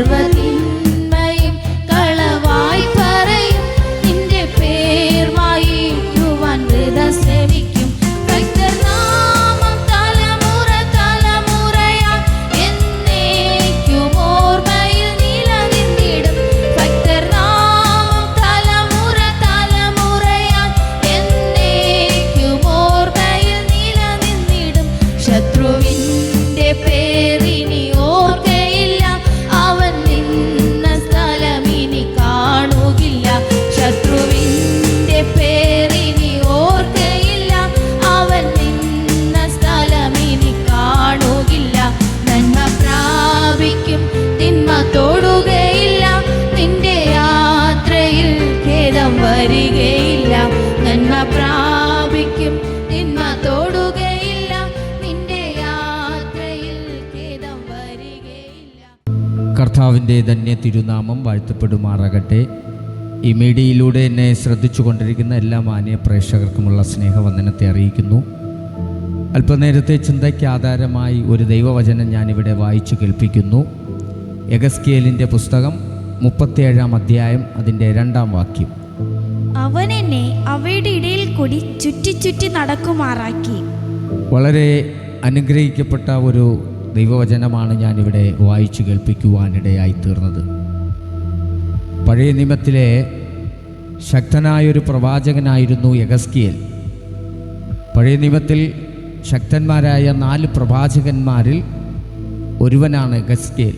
ಸರ್ವದ കർത്താവിന്റെ ധന്യ തിരുനാമം വാഴ്ത്തപ്പെടുമാറാകട്ടെ. ഈ മീഡിയയിലൂടെ എന്നെ ശ്രദ്ധിച്ചു കൊണ്ടിരിക്കുന്ന എല്ലാ മാന്യ പ്രേക്ഷകർക്കുമുള്ള സ്നേഹവന്ദനത്തെ അറിയിക്കുന്നു. അല്പനേരത്തെ ചിന്തയ്ക്ക് ആധാരമായി ഒരു ദൈവവചനം ഞാനിവിടെ വായിച്ചു കേൾപ്പിക്കുന്നു. എഗസ്കേലിന്റെ പുസ്തകം മുപ്പത്തിയേഴാം അധ്യായം അതിന്റെ രണ്ടാം വാക്യം. അവൻ എന്നെ അവയുടെ ഇടയിൽ കൂടി ചുറ്റി ചുറ്റി നടക്കുമാറാക്കി. വളരെ അനുഗ്രഹിക്കപ്പെട്ട ഒരു ദൈവവചനമാണ് ഞാനിവിടെ വായിച്ചു കേൾപ്പിക്കുവാനിടയായി തീർന്നത്. പഴയ നിയമത്തിലെ ശക്തനായൊരു പ്രവാചകനായിരുന്നു യഗസ്കിയൽ പഴയ നിയമത്തിൽ ശക്തന്മാരായ നാല് പ്രവാചകന്മാരിൽ ഒരുവനാണ് എഗസ്കേൽ.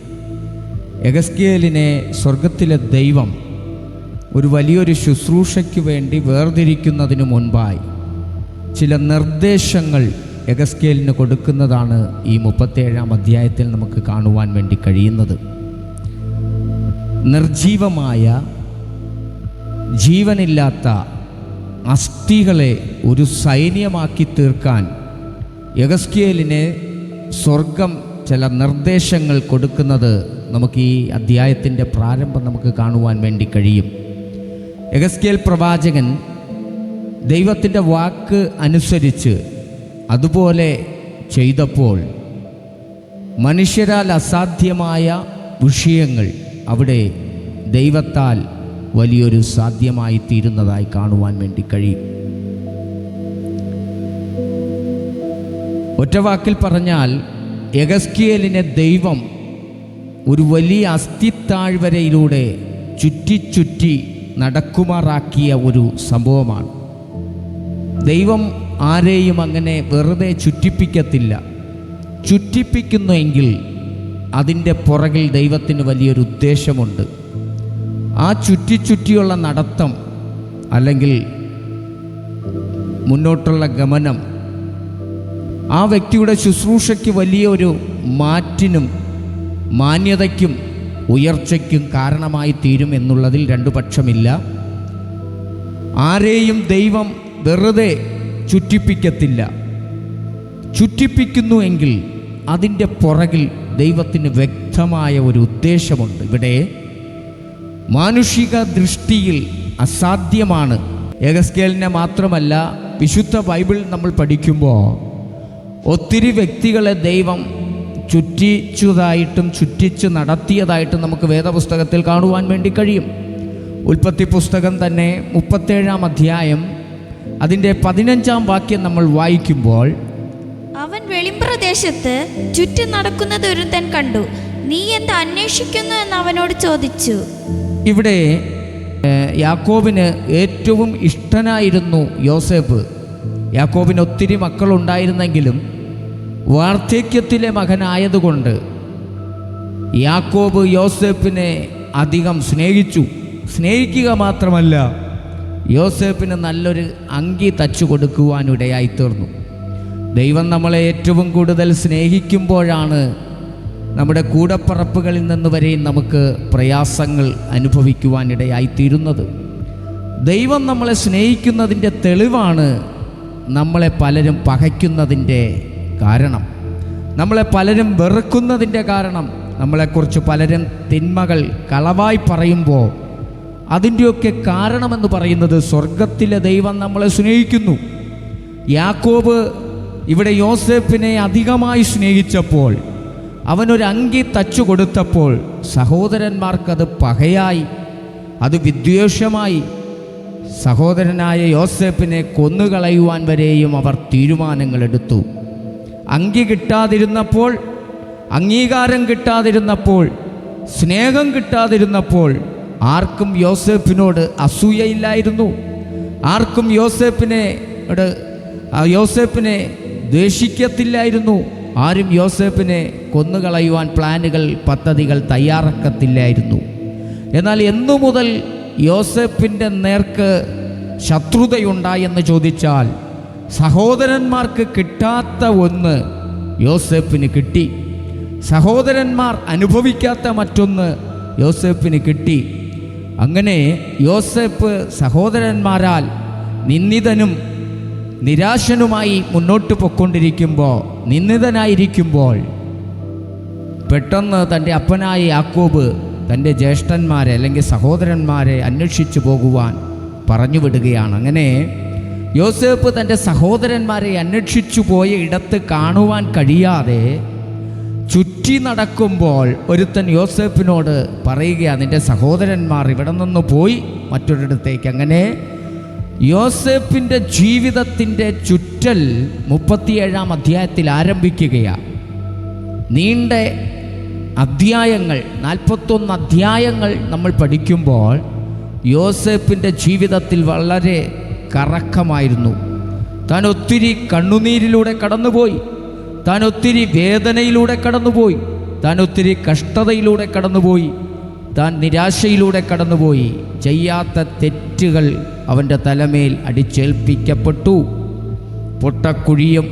എഗസ്കേലിനെ സ്വർഗത്തിലെ ദൈവം ഒരു വലിയൊരു ശുശ്രൂഷയ്ക്ക് വേണ്ടി വേർതിരിക്കുന്നതിന് മുൻപായി ചില നിർദ്ദേശങ്ങൾ എഗസ്കേലിന് കൊടുക്കുന്നതാണ് ഈ മുപ്പത്തേഴാം അധ്യായത്തിൽ നമുക്ക് കാണുവാൻ വേണ്ടി കഴിയുന്നത്. നിർജീവമായ ജീവനില്ലാത്ത അസ്ഥികളെ ഒരു സൈന്യമാക്കി തീർക്കാൻ യഗസ്കേലിനെ സ്വർഗം ചില നിർദ്ദേശങ്ങൾ കൊടുക്കുന്നത് നമുക്ക് ഈ അധ്യായത്തിന്റെ പ്രാരംഭം നമുക്ക് കാണുവാൻ വേണ്ടി കഴിയും. യഗസ്കേൽ പ്രവാചകൻ ദൈവത്തിന്റെ വാക്ക് അനുസരിച്ച് അതുപോലെ ചെയ്തപ്പോൾ മനുഷ്യരാൽ അസാധ്യമായ വിഷയങ്ങൾ അവിടെ ദൈവത്താൽ വലിയൊരു സാധ്യമായി തീരുന്നതായി കാണുവാൻ വേണ്ടി കഴിയും. ഒറ്റവാക്കിൽ പറഞ്ഞാൽ എഗസ്കിയലിനെ ദൈവം ഒരു വലിയ അസ്ഥിത്താഴ്വരയിലൂടെ ചുറ്റി നടക്കുമാറാക്കിയ ഒരു സംഭവമാണ്. ദൈവം ആരെയും അങ്ങനെ വെറുതെ ചുറ്റിപ്പിക്കത്തില്ല. ചുറ്റിപ്പിക്കുന്നുവെങ്കിൽ അതിന്റെ പുറകിൽ ദൈവത്തിന് വലിയൊരു ഉദ്ദേശമുണ്ട്. ആ ചുറ്റി ചുറ്റിയുള്ള നടത്തം അല്ലെങ്കിൽ മുന്നോട്ടുള്ള ഗമനം ആ വ്യക്തിയുടെ ശുശ്രൂഷയ്ക്ക് വലിയൊരു മാറ്റിനും മാന്യതയ്ക്കും ഉയർച്ചയ്ക്കും കാരണമായി തീരും എന്നുള്ളതിൽ രണ്ടു പക്ഷമില്ല. ആരെയും ദൈവം വെറുതെ ചുറ്റിപ്പിക്കത്തില്ല. ചുറ്റിപ്പിക്കുന്നു എങ്കിൽ അതിന്റെ പുറകിൽ ദൈവത്തിന് വ്യക്തമായ ഒരു ഉദ്ദേശമുണ്ട്. ഇവിടെ മാനുഷിക ദൃഷ്ടിയിൽ അസാധ്യമാണ്. ഏകസ്കേലിനെ മാത്രമല്ല വിശുദ്ധ ബൈബിൾ നമ്മൾ പഠിക്കുമ്പോൾ ഒത്തിരി വ്യക്തികളെ ദൈവം ചുറ്റിച്ചതായിട്ടും ചുറ്റിച്ച് നടത്തിയതായിട്ടും നമുക്ക് വേദപുസ്തകത്തിൽ കാണുവാൻ വേണ്ടി കഴിയും. ഉൽപ്പത്തി പുസ്തകം തന്നെ മുപ്പത്തേഴാം അധ്യായം അതിന്റെ പതിനഞ്ചാം വാക്യം നമ്മൾ വായിക്കുമ്പോൾ അവൻ വെളിമ്പ്രദേശത്ത് ചുറ്റും നടക്കുന്നത് ഒരുത്തൻ കണ്ടു. നീ എന്ത് അന്വേഷിക്കുന്നു എന്ന് അവനോട് ചോദിച്ചു. ഇവിടെ യാക്കോബിന് ഏറ്റവും ഇഷ്ടനായിരുന്നു യോസേഫ്. യാക്കോബിന് ഒത്തിരി മക്കളുണ്ടായിരുന്നെങ്കിലും വാർദ്ധക്യത്തിലെ മകനായതുകൊണ്ട് യാക്കോബ് യോസേഫിനെ അധികം സ്നേഹിച്ചു. സ്നേഹിക്കുക മാത്രമല്ല യോസേപ്പിന് നല്ലൊരു അങ്കി തച്ചു കൊടുക്കുവാനിടയായി തീർന്നു ദൈവം നമ്മളെ ഏറ്റവും കൂടുതൽ സ്നേഹിക്കുമ്പോഴാണ് നമ്മുടെ കൂടപ്പറപ്പുകളിൽ നിന്ന് വരെയും നമുക്ക് പ്രയാസങ്ങൾ അനുഭവിക്കുവാനിടയായിത്തീരുന്നത് ദൈവം നമ്മളെ സ്നേഹിക്കുന്നതിന്റെ തെളിവാണ് നമ്മളെ പലരും പകയ്ക്കുന്നതിന്റെ കാരണം. നമ്മളെ പലരും വെറുക്കുന്നതിന്റെ കാരണം നമ്മളെക്കുറിച്ച് പലരും തിന്മകൾ കളവായി പറയുമ്പോൾ അതിന്റെയൊക്കെ കാരണമെന്ന് പറയുന്നത് സ്വർഗത്തിലെ ദൈവം നമ്മളെ സ്നേഹിക്കുന്നു. യാക്കോബ് ഇവിടെ യോസെഫിനെ അധികമായി സ്നേഹിച്ചപ്പോൾ അവനൊരു അങ്കി തച്ചു കൊടുത്തപ്പോൾ സഹോദരന്മാർക്കത് പകയായി അത് വിദ്വേഷമായി. സഹോദരനായ യോസെഫിനെ കൊന്നുകളയുവാൻ വരെയും അവർ തീരുമാനങ്ങളെടുത്തു അങ്കി കിട്ടാതിരുന്നപ്പോൾ അംഗീകാരം കിട്ടാതിരുന്നപ്പോൾ സ്നേഹം കിട്ടാതിരുന്നപ്പോൾ ആർക്കും യോസേഫിനോട് അസൂയയില്ലായിരുന്നു. ആർക്കും യോസേഫിനെ യോസേഫിനെ ദ്വേഷിക്കത്തില്ലായിരുന്നു ആരും യോസേഫിനെ കൊന്നുകളയുവാൻ പ്ലാനുകൾ പദ്ധതികൾ തയ്യാറാക്കത്തില്ലായിരുന്നു. എന്നാൽ എന്നു മുതൽ യോസേഫിന്റെ നേർക്ക് ശത്രുതയുണ്ടായെന്ന് ചോദിച്ചാൽ സഹോദരന്മാർക്ക് കിട്ടാത്ത ഒന്ന് യോസേഫിന് കിട്ടി. സഹോദരന്മാർ അനുഭവിക്കാത്ത മറ്റൊന്ന് യോസേഫിന് കിട്ടി. അങ്ങനെ യോസേപ്പ് സഹോദരന്മാരാൽ നിന്ദിതനും നിരാശനുമായി മുന്നോട്ട് പൊക്കൊണ്ടിരിക്കുമ്പോൾ നിന്ദിതനായിരിക്കുമ്പോൾ പെട്ടെന്ന് തന്റെ അപ്പനായ യാക്കോബ് തന്റെ ജ്യേഷ്ഠന്മാരെ അല്ലെങ്കിൽ സഹോദരന്മാരെ അന്വേഷിച്ചു പോകുവാൻ പറഞ്ഞു വിടുകയാണ്. അങ്ങനെ യോസേപ്പ് തന്റെ സഹോദരന്മാരെ അന്വേഷിച്ചു പോയ ഇടത്ത് കാണുവാൻ കഴിയാതെ ചുറ്റി നടക്കുമ്പോൾ ഒരുത്തൻ യോസേഫിനോട് പറയുകയാണ് നിന്റെ സഹോദരന്മാർ ഇവിടെ നിന്ന് പോയി മറ്റൊരിടത്തേക്ക്. അങ്ങനെ യോസേപ്പിന്റെ ജീവിതത്തിന്റെ ചുറ്റൽ മുപ്പത്തിയേഴാം അധ്യായത്തിൽ ആരംഭിക്കുകയാണ് നീണ്ട അധ്യായങ്ങൾ നാൽപ്പത്തൊന്ന് അധ്യായങ്ങൾ നമ്മൾ പഠിക്കുമ്പോൾ യോസേപ്പിന്റെ ജീവിതത്തിൽ വളരെ കറക്കമായിരുന്നു. താൻ ഒത്തിരി കണ്ണുനീരിലൂടെ കടന്നുപോയി. താൻ ഒത്തിരി വേദനയിലൂടെ കടന്നുപോയി താൻ ഒത്തിരി കഷ്ടതയിലൂടെ കടന്നുപോയി താൻ നിരാശയിലൂടെ കടന്നുപോയി. ചെയ്യാത്ത തെറ്റുകൾ അവന്റെ തലമേൽ അടിച്ചേൽപ്പിക്കപ്പെട്ടു. പൊട്ടക്കുഴിയും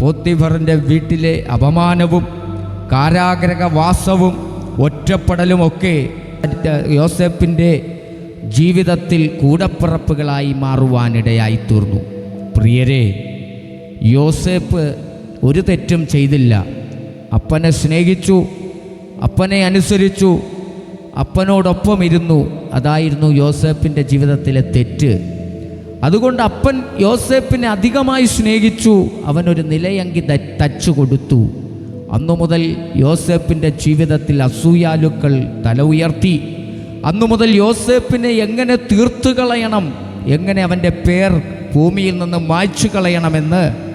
പോത്തിഫറിന്റെ വീട്ടിലെ അപമാനവും കാരാഗ്രഹവാസവും ഒറ്റപ്പെടലുമൊക്കെ യോസെഫിന്റെ ജീവിതത്തിൽ കൂടപ്പിറപ്പുകളായി മാറുവാനിടയായി തീർന്നു പ്രിയരെ യോസേപ്പ് ഒരു തെറ്റും ചെയ്തില്ല. അപ്പനെ സ്നേഹിച്ചു അപ്പനെ അനുസരിച്ചു അപ്പനോടൊപ്പം ഇരുന്നു. അതായിരുന്നു യോസേപ്പിന്റെ ജീവിതത്തിലെ തെറ്റ്. അതുകൊണ്ട് അപ്പൻ യോസേപ്പിനെ അധികമായി സ്നേഹിച്ചു. അവനൊരു നിലയങ്കി തച്ചു കൊടുത്തു. അന്നു മുതൽ യോസേപ്പിന്റെ ജീവിതത്തിൽ അസൂയാലുക്കൾ തല ഉയർത്തി. അന്നു മുതൽ യോസേപ്പിനെ എങ്ങനെ തീർത്തു കളയണം എങ്ങനെ അവന്റെ പേർ ഭൂമിയിൽ നിന്ന് മായ്ച്ചു കളയണമെന്ന്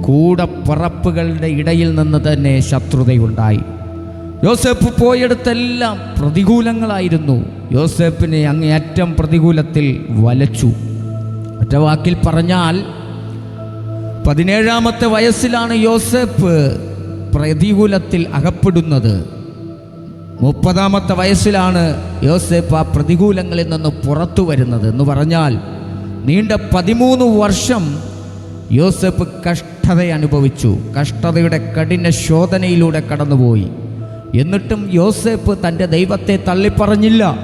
കൂടപ്പറപ്പുകളുടെ ഇടയിൽ നിന്ന് തന്നെ ശത്രുതയുണ്ടായി. യോസേപ്പ് പോയെടുത്തെല്ലാം പ്രതികൂലങ്ങളായിരുന്നു. യോസേപ്പിനെ അങ്ങേയറ്റം പ്രതികൂലത്തിൽ വലച്ചു. ഒറ്റ വാക്കിൽ പറഞ്ഞാൽ പതിനേഴാമത്തെ വയസ്സിലാണ് യോസേപ്പ് പ്രതികൂലത്തിൽ അകപ്പെടുന്നത്. മുപ്പതാമത്തെ വയസ്സിലാണ് യോസേപ്പ് ആ പ്രതികൂലങ്ങളിൽ നിന്ന് പുറത്തു വരുന്നത് എന്ന് പറഞ്ഞാൽ നീണ്ട പതിമൂന്ന് വർഷം യോസേപ്പ് കഷ്ടത അനുഭവിച്ചു. കഷ്ടതയുടെ കഠിന ശോധനയിലൂടെ കടന്നുപോയി. എന്നിട്ടും യോസഫ് തന്റെ ദൈവത്തെ തള്ളിപ്പറഞ്ഞില്ല.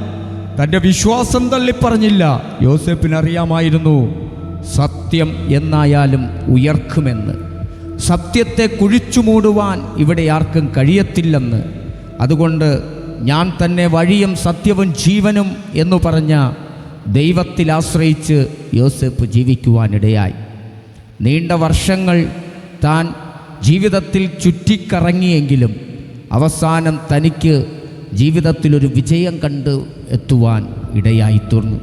തന്റെ വിശ്വാസം തള്ളിപ്പറഞ്ഞില്ല. യോസഫിനറിയാമായിരുന്നു സത്യം എന്നായാലും ഉയർക്കുമെന്ന്. സത്യത്തെ കുഴിച്ചു മൂടുവാൻ ഇവിടെ ആർക്കും കഴിയത്തില്ലെന്ന്. അതുകൊണ്ട് ഞാൻ തന്നെ വഴിയും സത്യവും ജീവനും എന്നു പറഞ്ഞ ദൈവത്തിൽ ആശ്രയിച്ച് യോസഫ് ജീവിക്കുവാനിടയായി. നീണ്ട വർഷങ്ങൾ താൻ ജീവിതത്തിൽ ചുറ്റിക്കറങ്ങിയെങ്കിലും അവസാനം തനിക്ക് ജീവിതത്തിലൊരു വിജയം കണ്ട് എത്തുവാൻ ഇടയായിത്തീർന്നു.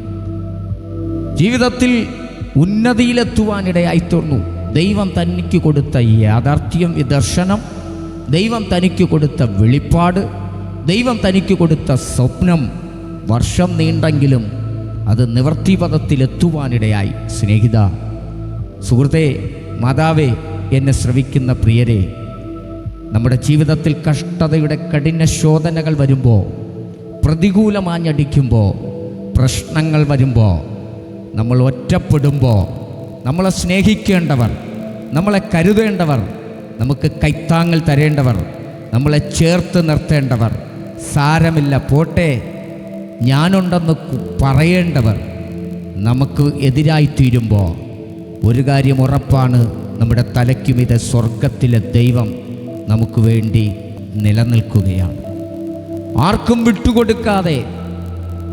ജീവിതത്തിൽ ഉന്നതിയിലെത്തുവാൻ ഇടയായിത്തീർന്നു. ദൈവം തനിക്ക് കൊടുത്ത യാഥാർത്ഥ്യം ദർശനം ദൈവം തനിക്ക് കൊടുത്ത വെളിപ്പാട് ദൈവം തനിക്ക് കൊടുത്ത സ്വപ്നം വർഷം നീണ്ടെങ്കിലും അത് നിവർത്തിപഥത്തിലെത്തുവാനിടയായി. സ്നേഹിത സുഹൃത്തെ മാതാവേ എന്നെ ശ്രവിക്കുന്ന പ്രിയരെ നമ്മുടെ ജീവിതത്തിൽ കഷ്ടതയുടെ കഠിന ശോധനകൾ വരുമ്പോൾ പ്രതികൂലമാഞ്ഞടിക്കുമ്പോൾ പ്രശ്നങ്ങൾ വരുമ്പോൾ നമ്മൾ ഒറ്റപ്പെടുമ്പോൾ നമ്മളെ സ്നേഹിക്കേണ്ടവർ നമ്മളെ കരുതേണ്ടവർ നമുക്ക് കൈത്താങ്ങൽ തരേണ്ടവർ നമ്മളെ ചേർത്ത് നിർത്തേണ്ടവർ സാരമില്ല പോട്ടെ ഞാനുണ്ടെന്ന് പറയേണ്ടവർ നമുക്ക് എതിരായി തീരുമ്പോൾ ഒരു കാര്യം ഉറപ്പാണ്. നമ്മുടെ തലയ്ക്കുമിത് സ്വർഗത്തിലെ ദൈവം നമുക്ക് വേണ്ടി നിലനിൽക്കുകയാണ്. ആർക്കും വിട്ടുകൊടുക്കാതെ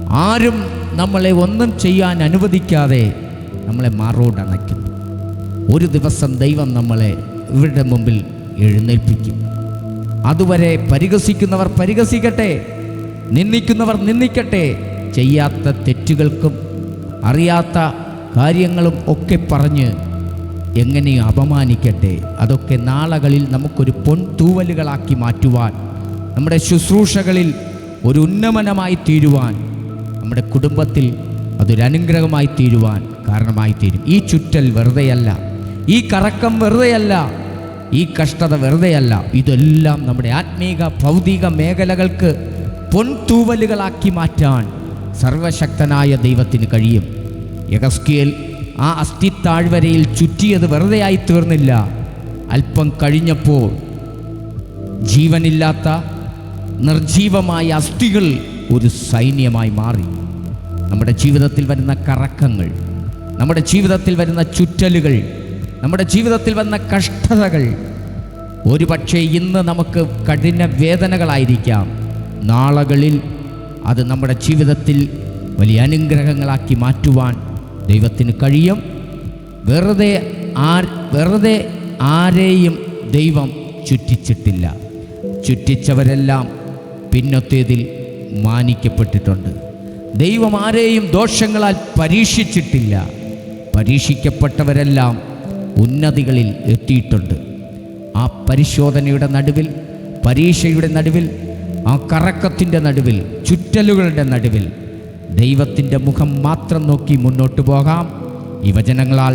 ആരും നമ്മളെ ഒന്നും ചെയ്യാൻ അനുവദിക്കാതെ നമ്മളെ മാറോടണയ്ക്കുന്നു ഒരു ദിവസം ദൈവം നമ്മളെ ഇവരുടെ മുമ്പിൽ എഴുന്നേൽപ്പിക്കും. അതുവരെ പരിഹസിക്കുന്നവർ പരിഹസിക്കട്ടെ നിന്ദിക്കുന്നവർ നിന്ദിക്കട്ടെ. ചെയ്യാത്ത തെറ്റുകൾക്കും അറിയാത്ത കാര്യങ്ങളും ഒക്കെ പറഞ്ഞ് എങ്ങനെ അപമാനിക്കട്ടെ? അതൊക്കെ നാളകളിൽ നമുക്കൊരു പൊൻ തൂവലുകളാക്കി മാറ്റുവാൻ നമ്മുടെ ശുശ്രൂഷകളിൽ ഒരു ഉന്നമനമായി തീരുവാൻ നമ്മുടെ കുടുംബത്തിൽ അതൊരനുഗ്രഹമായി തീരുവാൻ കാരണമായി തീരും. ഈ ചുറ്റൽ വെറുതെയല്ല ഈ കറക്കം വെറുതെയല്ല ഈ കഷ്ടത വെറുതെയല്ല. ഇതെല്ലാം നമ്മുടെ ആത്മീക ഭൗതിക മേഖലകൾക്ക് പൊൻതൂവലുകളാക്കി മാറ്റാൻ സർവശക്തനായ ദൈവത്തിന് കഴിയും. യഗസ്കിയൽ ആ അസ്ഥിത്താഴ്വരയിൽ ചുറ്റിയത് വെറുതെയായി തീർന്നില്ല. അല്പം കഴിഞ്ഞപ്പോൾ ജീവനില്ലാത്ത നിർജീവമായ അസ്ഥികൾ ഒരു സൈന്യമായി മാറി. നമ്മുടെ ജീവിതത്തിൽ വരുന്ന കറക്കങ്ങൾ നമ്മുടെ ജീവിതത്തിൽ വരുന്ന ചുറ്റലുകൾ നമ്മുടെ ജീവിതത്തിൽ വന്ന കഷ്ടതകൾ ഒരു പക്ഷേ ഇന്ന് നമുക്ക് കഠിന വേദനകളായിരിക്കാം. നാളകളിൽ അത് നമ്മുടെ ജീവിതത്തിൽ വലിയ അനുഗ്രഹങ്ങളാക്കി മാറ്റുവാൻ ദൈവത്തിന് കഴിയും. വെറുതെ ആ വെറുതെ ആരെയും ദൈവം ചുറ്റിച്ചിട്ടില്ല. ചുറ്റിച്ചവരെല്ലാം പിന്നത്തേതിൽ മാനിക്കപ്പെട്ടിട്ടുണ്ട്. ദൈവം ആരെയും ദോഷങ്ങളാൽ പരീക്ഷിച്ചിട്ടില്ല. പരീക്ഷിക്കപ്പെട്ടവരെല്ലാം ഉന്നതികളിൽ എത്തിയിട്ടുണ്ട്. ആ പരിശോധനയുടെ നടുവിൽ പരീക്ഷയുടെ നടുവിൽ ആ കറക്കത്തിന്റെ നടുവിൽ ചുറ്റലുകളുടെ നടുവിൽ ദൈവത്തിന്റെ മുഖം മാത്രം നോക്കി മുന്നോട്ടു പോകാം. യുവജനങ്ങളാൽ